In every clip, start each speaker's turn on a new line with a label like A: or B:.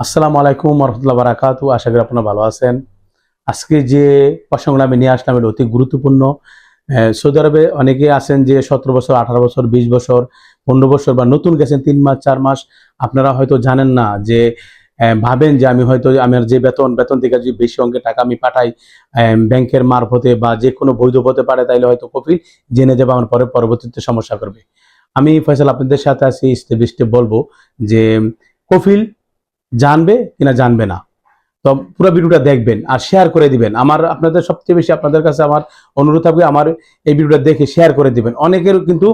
A: আসসালামু আলাইকুম রহমতুল্লাহ বারাকাতু আশা করি আপনারা ভালো আছেন। আজকে যে প্রসঙ্গটা আমি নিয়ে আসলাম, এটা অতি গুরুত্বপূর্ণ। সৌদি আরবে অনেকে আছেন যে সতেরো বছর, আঠারো বছর, বিশ বছর, পনেরো বছর বা নতুন গেছেন তিন মাস, চার মাস। আপনারা হয়তো জানেন না যে ভাবেন যে আমি হয়তো আমার যে বেতন বেতন থেকে যে বেশি অঙ্কের টাকা আমি পাঠাই ব্যাংকের মারফতে বা যে কোনো বৈধ পথে পারে তাইলে হয়তো কফিল জেনে যাবে আমার পরে পরবর্তীতে সমস্যা করবে। আমি ফয়সাল আপনাদের সাথে আছি, স্টেপ স্টেপ বলব যে কফিল জানবে কিনা জানবে না। তো পুরো ভিডিওটা দেখবেন আর শেয়ার করে দিবেন। আমার আপনাদের সবচেয়ে বেশি আপনাদের কাছে আমার অনুরোধ থাকবে আমার এই ভিডিওটা দেখে শেয়ার করে দিবেন। অনেকের কিন্তু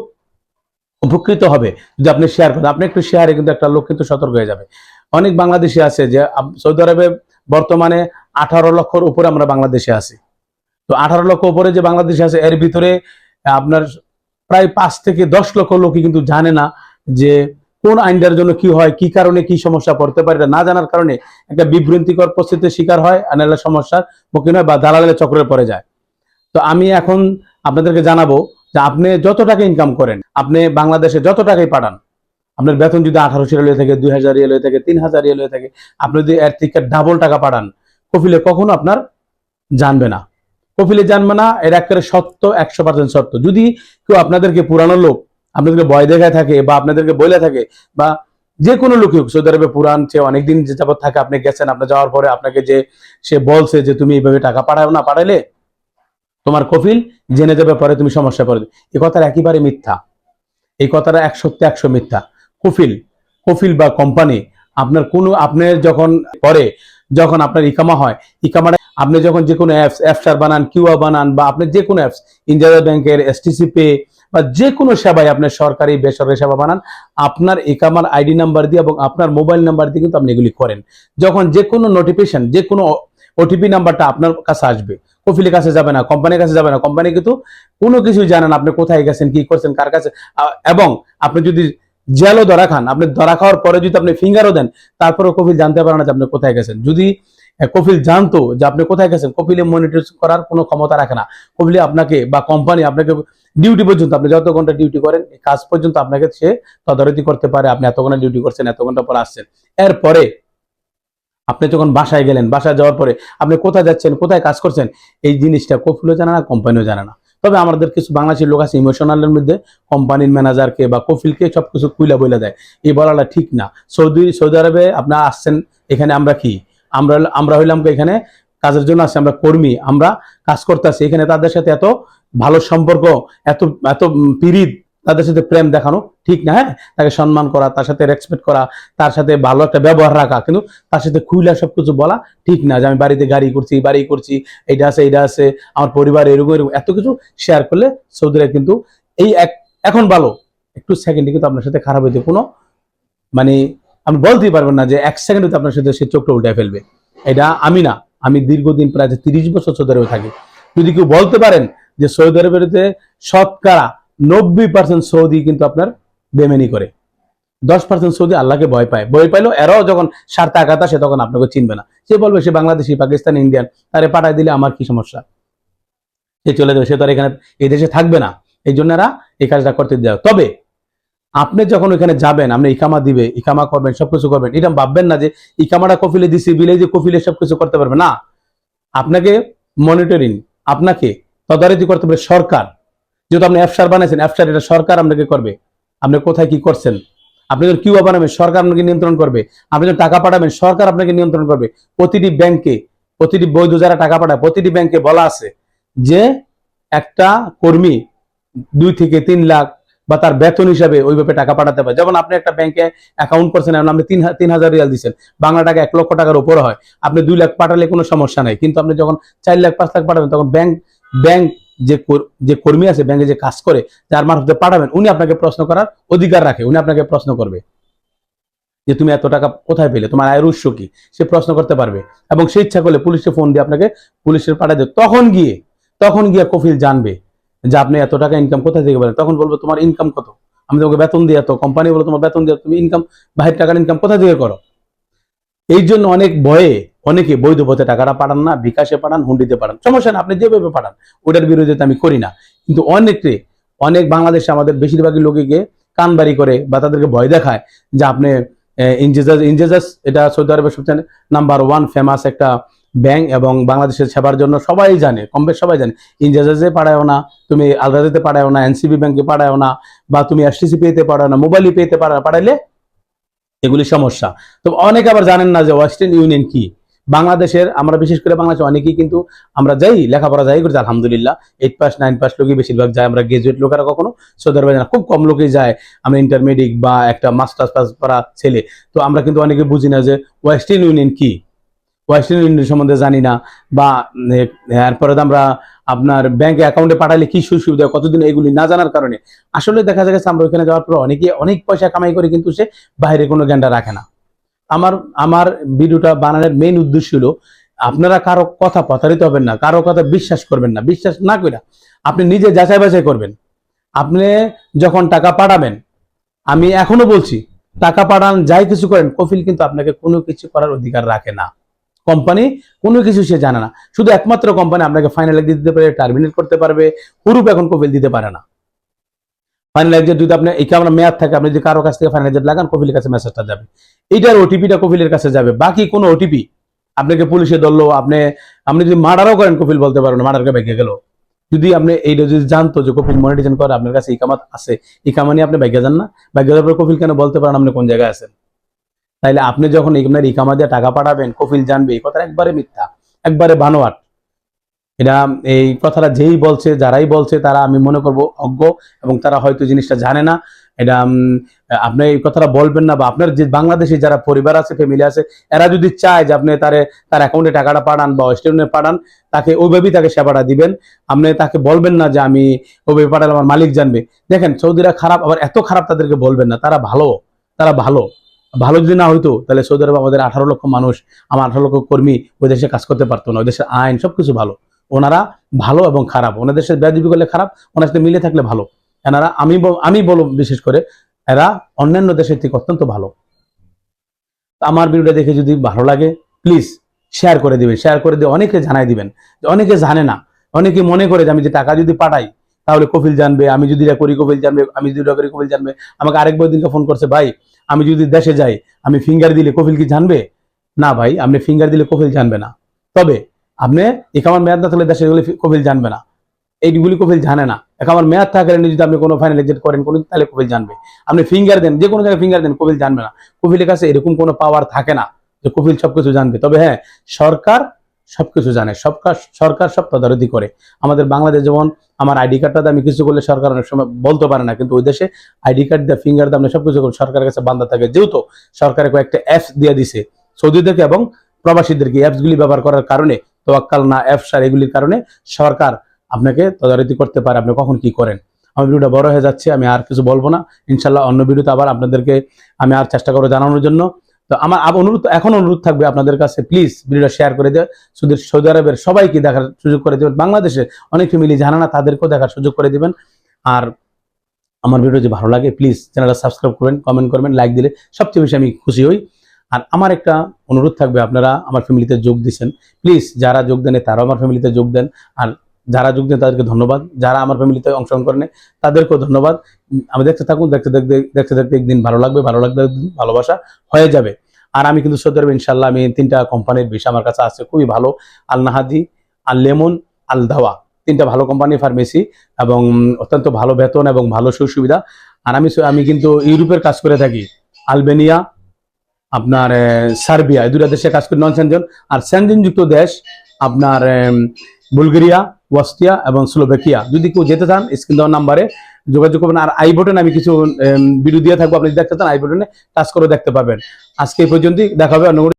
A: উপকৃত হবে যদি আপনি শেয়ার করেন। আপনি একটু শেয়ারে কিন্তু একটা লোক কিন্তু সতর্ক হয়ে যাবে। অনেক বাংলাদেশি আছে যে সৌদি আরবে বর্তমানে আঠারো লক্ষর উপরে আমরা বাংলাদেশে আছি। তো আঠারো লক্ষ উপরে যে বাংলাদেশে আছে, এর ভিতরে আপনার প্রায় পাঁচ থেকে দশ লক্ষ লোকই কিন্তু জানে না যে কোন আইনটার জন্য কি হয়, কি কারণে কি সমস্যা পড়তে পারে না জানার কারণে একটা বিভ্রান্তিকর পরিস্থিতির শিকার হয় আনালা সমস্যার মুখীন হয় বা দালালের চক্রে পড়ে যায়। তো আমি এখন আপনাদেরকে জানাব যে আপনি যত টাকা ইনকাম করেন, আপনি বাংলাদেশে যত টাকাই পাঠান, আপনার বেতন যদি আঠারোশো রেলওয়ে থাকে, দুই হাজার রিয়াল হয়ে থাকে, তিন হাজার রিয়াল হয়ে থাকে, আপনি যদি এর থেকে ডাবল টাকা পাঠান, কফিলে কখনো আপনার জানবে না। কফিলে জানবে না, এর একেবারে সত্য, একশো পার্সেন্ট সত্য। যদি কেউ আপনাদেরকে পুরানো লোক আপনাদেরকে ভয় দেখায় থাকে বা আপনাদেরকে বলে থাকে বা যে কোনো লোকই হোক, সৌদি আরবে পুরান সে অনেকদিন যে যাবত থাকে, আপনি গেছেন, আপনি যাওয়ার পরে আপনাকে যে সে বলছে যে তুমি এইভাবে টাকা পাঠাও না, পাঠাইলে তোমার কফিল জেনে যাবে পরে তুমি সমস্যা পড়বে। এই কথাটা একেবারে মিথ্যা। এই কথাটা একশো একশো মিথ্যা। কফিল কফিল বা কোম্পানি, আপনার কোনো আপনার যখন পরে যখন আপনার ইকামা হয়, ইকামাটা আপনি যখন যে কোনো অ্যাপস অ্যাপসার বানান কিউআ বানান বা আপনি যে কোনো অ্যাপস ইন্ডিয়া ব্যাংকের এসটিসি পে বা যে কোনো সেবায় আপনার সরকারি, বেসরকারি সেবা বানান, আপনার ইকামার আইডি নাম্বার দিয়ে এবং আপনার মোবাইল নাম্বার দিয়ে কিন্তু আপনি এগুলি করেন। যখন যে কোনো নোটিফিকেশন যে কোনো ওটিপি নাম্বারটা আপনার কাছে আসবে, কফিলের কাছে যাবে না কোম্পানির কাছে যাবে না কোম্পানি কিন্তু কোনো কিছুই জানেন আপনি কোথায় গেছেন, কি করছেন, কার কাছে এবং আপনি যদি জেলও ধরা খান, আপনি ধরা খাওয়ার পরে যদি আপনি ফিঙ্গারও দেন, তারপরেও কফিল জানতে পারে না যে আপনি কোথায় গেছেন। যদি কফিল জানতো যে আপনি কোথায় গেছেন। কফিলে মনিটর করার কোনো ক্ষমতা রাখে না। কফিলে আপনাকে বা কোম্পানি আপনাকে ডিউটি পর্যন্ত আপনি যত ঘণ্টা ডিউটি করেন কাজ পর্যন্ত আপনাকে সে তদারকি করতে পারে। আপনি এত ঘণ্টা ডিউটি করছেন, এত ঘণ্টা পর আসছেন। এরপরে আপনি যখন বাসায় গেলেন, বাসায় যাওয়ার পরে আপনি কোথায় যাচ্ছেন, কোথায় কাজ করছেন, এই জিনিসটা কফিলও জানে না কোম্পানিও জানে না। তবে আমাদের কিছু বাংলাদেশের লোক আছে ইমোশনালের মধ্যে কোম্পানির ম্যানেজারকে বা কফিলকে সবকিছু কুইলা বইলা দেয়। এই বলাটা ঠিক না। সৌদি সৌদি আরবে আপনারা আসছেন, এখানে আমরা কি? আমরা আমরা হইলাম এখানে কাজের জন্য আসছি আমরা কর্মী, আমরা কাজ করতেছি এখানে তাদের সাথে এত ভালো সম্পর্ক, এত এত পিরিত, তাদের সাথে প্রেম দেখানো ঠিক না হ্যাঁ? তাকে সম্মান করা, তার সাথে রেসপেক্ট করা, তার সাথে ভালো একটা ব্যবহার রাখা, কিন্তু তার সাথে খুইলা সবকিছু বলা ঠিক না যে আমি বাড়িতে গাড়ি করছি বাড়ি করছি, এইটা আছে এইটা আছে, আমার পরিবার এরকম এরকম, এত কিছু শেয়ার করলে সৌদিরা কিন্তু এই এক, এখন ভালো। একটু সেকেন্ডে কিন্তু আপনার সাথে খারাপ হইতে কোনো মানে আপনি বলতেই পারবেন না যে এক সেকেন্ডে আপনার সাথে সে চোখটা উল্টে ফেলবে। এটা আমি না, আমি দীর্ঘদিন প্রায় তিরিশ বছর সৌদি আরবে থাকি। যদি কেউ বলতে পারেন যে সৌদি আরবের শতকরা নব্বই পার্সেন্ট সৌদি কিন্তু আপনার বেমেনি করে। দশ পার্সেন্ট সৌদি আল্লাহকে ভয় পায়। ভয় পাইলেও এরাও যখন স্বার্থে আঘাত আসে তখন আপনাকে চিনবে না। সে বলবে, সে বাংলাদেশি, পাকিস্তান, ইন্ডিয়ান, তারে পাঠায় দিলে আমার কি সমস্যা? সে চলে যাবে, সে তো আর এখানে এই দেশে থাকবে না। এই জন্য এরা এই কাজটা করতে দেয় তবে আপনি যখন ওইখানে যাবেন, আপনি ইকামা দিবে, ইকামা করবেন, সবকিছু করবেন, এটা ভাববেন না যে ইকামাটা কফিলে দিছি বিলে যে কফিলে সবকিছু করতে পারবে। না, আপনাকে মনিটরিং আপনাকে তদারকি করতে পারবে সরকার। যেহেতু আপনি অ্যাপসার বানাইছেন, অ্যাপসার এটা সরকার আপনাকে করবে। আপনি কোথায় কি করছেন? আপনি যখন কিউ বানাবেন, সরকার আপনাকে নিয়ন্ত্রণ করবে। আপনি যখন টাকা পাঠাবেন, সরকার আপনাকে নিয়ন্ত্রণ করবে। প্রতিটি ব্যাংকে, প্রতিটি বৈধ যারা টাকা পাঠায়, প্রতিটি ব্যাংকে বলা আছে যে একটা কর্মী দুই থেকে তিন লাখ বা তার বেতন হিসাবে ওইভাবে টাকা পাঠাতে পারে। যেমন আপনি একটা ব্যাংকে অ্যাকাউন্ট করছেন, এখন আপনি তিন তিন হাজার রিয়াল দিচ্ছেন, বাংলা টাকা এক লক্ষ টাকার উপরে হয়। আপনি দুই লাখ পাঠালে কোনো সমস্যা নাই। কিন্তু আপনি যখন চার লাখ, পাঁচ লাখ পাঠাবেন, তখন ব্যাংক ব্যাংক যে যে কর্মী আছে ব্যাংকে যে কাজ করে, যার মারফতে পাঠাবেন, উনি আপনাকে প্রশ্ন করার অধিকার রাখে, উনি আপনাকে প্রশ্ন করবে। যে তুমি এত টাকা কোথায় পেলে? তোমার আয়ের উৎস কি? সে প্রশ্ন করতে পারবে। এবং সে ইচ্ছা করলে পুলিশে ফোন দিয়ে আপনাকে পুলিশের দেবে। তখন গিয়ে তখন গিয়ে কফিল জানবে যে আপনি এত টাকা ইনকাম কোথায় থেকে পারেন তখন বলব, তোমার ইনকাম কত? আমি তোমাকে বেতন দিয়ে এত কোম্পানি বলো, তোমার বেতন দিয়ে তুমি ইনকাম বাহির টাকার ইনকাম কোথা থেকে করো? এই জন্য অনেক ভয়ে অনেকে বৈধ পথে টাকাটা পাঠান না, বিকাশে পাঠান, হুন্ডিতে পাঠান। সমস্যা না, আপনি যেভাবে পাঠান, ওটার বিরোধিতা আমি করি না। কিন্তু অনেকে অনেক বাংলাদেশে আমাদের বেশিরভাগই লোকে কানবাড়ি করে বা তাদেরকে ভয় দেখায় যে আপনি ইনজেজাস ইনজেজাস এটা সৌদি আরবের সবচেয়ে নাম্বার ওয়ান ফেমাস একটা ব্যাংক এবং বাংলাদেশের সেবার জন্য সবাই জানে, কম বেশ সবাই জানে। ইনজেজাসে পাঠায়ও না, তুমি আলরাজিতে পাঠায়ও না এনসিবি ব্যাংকে পাঠায়ও না, বা তুমি এসটিসি পেতে পাঠাও না মোবাইলই পেতে পাঠাইলে এগুলি সমস্যা। তো অনেকে আবার জানেন না যে ওয়েস্টার্ন ইউনিয়ন কি? বাংলাদেশের, আমরা বিশেষ করে বাংলাদেশে অনেকেই কিন্তু আমরা যাই, লেখাপড়া যাই করছি আলহামদুলিল্লাহ। এইট পাস নাইন পাস লোকই বেশিরভাগ যায়, আমরা গ্রাজুয়েট লোকেরা কখনো সৌদি আরবে না, খুব কম লোকই যায়। আমরা ইন্টারমিডিয়েট বা একটা মাস্টার্স পাস করা ছেলে। তো আমরা কিন্তু অনেকে বুঝি না যে ওয়েস্টার্ন ইউনিয়ন কি? ওয়েস্টার্ন ইউনিয়ন সম্বন্ধে জানি না, বা এরপরে আমরা আপনার ব্যাংক অ্যাকাউন্টে পাঠালে কি সুবিধা কতদিন এগুলি না জানার কারণে। আসলে দেখা যাচ্ছে আমরা ওইখানে যাওয়ার পর অনেকে, অনেক পয়সা কামাই করে কিন্তু সে বাইরে কোনো জ্ঞানটা রাখে না। আমার আমার ভিডিওটা বানানোর মেইন উদ্দেশ্য হলো, আপনারা কারও কথা প্রতারিত হবেন না, কারও কথা বিশ্বাস করবেন না। বিশ্বাস না করে আপনি নিজে যাচাই বাছাই করবেন। আপনি যখন টাকা পাঠাবেন, আমি এখনও বলছি, টাকা পাঠান, যাই কিছু করেন, কফিল কিন্তু আপনাকে কোনো কিছু করার অধিকার রাখে না। কোম্পানি কোনো কিছু সে জানে না। শুধু একমাত্র কোম্পানি আপনাকে ফাইনাল এক্সিট দিতে পারে টার্মিনেট করতে পারবে, হুরুপ এখন কফিল দিতে পারে না। ফাইনাল এক্সিট যদি আপনি, এই আমরা মেয়াদ থাকে, আপনি যদি কারও কাছ থেকে ফাইনাল এক্সিট লাগান কফিলের কাছে মেসেজটা যাবে। এইটার ওটিপিটা কফিলের কাছে যাবে। বাকি কোনো ওটিপি আপনাকে পুলিশে ধরলো, আপনি আপনি যদি মার্ডারও করেন কপিল বলতে পারবেন মার্ডারকে ভেঙে গেল। যদি আপনি এইটা যদি জানতো যে কপিল মনিটাইজেশন করে, আপনার কাছে ইকামাত আছে ইকামা নিয়ে আপনি ভেঙে যান না। ভেঙে যাওয়ার পর কপিল কেন বলতে পারেন আপনি কোন জায়গায় আছেন? তাইলে আপনি যখন আপনার ইকামা দিয়ে টাকা পাঠাবেন কপিল জানবে, এই কথাটা একবারে মিথ্যা, একবারে বানোয়াট। এটা এই কথাটা যেই বলছে, যারাই বলছে, তারা আমি মনে করব অজ্ঞ এবং তারা হয়তো জিনিসটা জানে না। এটা আপনি এই কথাটা বলবেন না বা আপনার যে বাংলাদেশে যারা পরিবার আছে ফ্যামিলি আছে, এরা যদি চায় যে আপনি তারে, তার অ্যাকাউন্টে টাকাটা পাঠান বা ওয়েস্টার্নে পাঠান, তাকে ওইভাবেই তাকে সেবাটা দিবেন। আপনি তাকে বলবেন না যে আমি ওইভাবে পাঠালে আমার মালিক জানবে। দেখেন সৌদিরা খারাপ, আবার এত খারাপ তাদেরকে বলবেন না, তারা ভালো তারা ভালো। ভালো যদি না হইতো, তাহলে সৌদি আরবে আমাদের আঠারো লক্ষ মানুষ, আমার আঠারো লক্ষ কর্মী ওই দেশে কাজ করতে পারতো না। ওই দেশের আইন সবকিছু ভালো। ওনারা ভালো এবং খারাপ। ওনাদের দেশের বেয়াদবি করলে খারাপ, ওনার সাথে মিলে থাকলে ভালো। এনারা, আমি আমি বলো বিশেষ করে, এরা অন্যান্য দেশের থেকে অত্যন্ত ভালো। আমার ভিডিওটা দেখে যদি ভালো লাগে প্লিজ শেয়ার করে দিবেন। শেয়ার করে দিয়ে অনেকে জানাই দিবেন। অনেকে জানে না। অনেকে মনে করে যে আমি যে টাকা যদি পাঠাই তাহলে কপিল জানবে, আমি যদি এটা করি কপিল জানবে, আমি যদি এটা করি কপিল জানবে। আমাকে আরেক বই দিনকে ফোন করছে, ভাই, আমি যদি দেশে যাই, আমি ফিঙ্গার দিলে কপিল কি জানবে? না ভাই, আপনি ফিঙ্গার দিলে কপিল জানবে না। তবে আপনি একামার মেয়াদ না থাকলে দেশে গেলে কপিল জানবে না। এইগুলি কপিল জানে না। একামার মেয়াদ থাকলে যদি আপনি কোনো ফাইনাল এক্সিট করেন, কোনো তাহলে কপিল জানবে। আপনি ফিঙ্গার দেন, যে কোনো জায়গায় ফিঙ্গার দেন, কপিল জানবে না। কপিলের কাছে এরকম কোনো পাওয়ার থাকে না যে কপিল সবকিছু জানবে। তবে হ্যাঁ সরকার সবকিছু জানে। সবকার সরকার সব তদারকি করে। আমাদের বাংলাদেশ যেমন আমার আইডি কার্ডটাতে আমি কিছু করলে সরকার অনেক সময় বলতে পারে না, কিন্তু ওই দেশে আইডি কার্ড দিয়ে ফিঙ্গার দিয়ে আপনি সবকিছু করেন, সরকারের কাছে বান্ধা থাকে। যেহেতু সরকারের কয়েকটা অ্যাপস দিয়ে দিছে, সৌদিদেরকে এবং প্রবাসীদেরকে অ্যাপসগুলি ব্যবহার করার কারণে, তোয়াক্কাল না অ্যাপসার এগুলির কারণে সরকার আপনাকে তদারকি করতে পারে, আপনি কখন কি করেন। আমার ভিডিওটা বড় হয়ে যাচ্ছে, আমি আর কিছু বলব না। ইনশাল্লাহ অন্য ভিডিওতে আবার আপনাদেরকে আমি আর চেষ্টা করব জানানোর জন্য। তো আমার অনুরোধ এখন অনুরোধ থাকবে আপনাদের কাছে প্লিজ ভিডিওটা শেয়ার করে দেয় শুধু সৌদি আরবের সবাইকে দেখার সুযোগ করে দেবেন। বাংলাদেশে অনেক ফ্যামিলি জানা না, তাদেরকেও দেখার সুযোগ করে দেবেন। আর আমার ভিডিও যদি ভালো লাগে প্লিজ চ্যানেলটা সাবস্ক্রাইব করবেন কমেন্ট করবেন লাইক দিলে সবচেয়ে বেশি আমি খুশি হই। আর আমার একটা অনুরোধ থাকবে, আপনারা আমার ফ্যামিলিতে যোগ দিচ্ছেন প্লিজ যারা যোগ দেন, তারাও আমার ফ্যামিলিতে যোগ দেন। আর যারা যোগ দেন, তাদেরকে ধন্যবাদ। যারা আমার ফ্যামিলিতে অংশগ্রহণ করেন, তাদেরকেও ধন্যবাদ। আমি দেখতে থাকুন, দেখতে দেখতে দেখতে দেখতে একদিন ভালো লাগবে ভালো লাগবে ভালোবাসা হয়ে যাবে। আর আমি কিন্তু সৌদি ইনশাল্লাহ আমি তিনটা কোম্পানির বিষয় আমার কাছে আছে, খুবই ভালো। আল নাহাদি আল লেমন আল দাওয়া তিনটা ভালো কোম্পানি ফার্মেসি এবং অত্যন্ত ভালো বেতন এবং ভালো সুযোগ সুবিধা আর আমি আমি কিন্তু ইউরোপের কাজ করে থাকি। আলবেনিয়া, আপনার সার্বিয়া, এই দুটা দেশে কাজ করি নন সেনজেন আর সেনজেনযুক্ত দেশ, আপনার বুলগেরিয়া ওয়াস্টিয়া এবং স্লোভেকিয়া। যদি কেউ যেতে চান, স্ক্রিন দেওয়ার নাম্বারে যোগাযোগ করবেন। আর আই বটন আমি কিছু ভিডিও দিয়ে থাকব। আপনি দেখতে চান, আই বটনে টাচ করে দেখতে পাবেন আজকে এই পর্যন্তই। দেখা হবে অন্য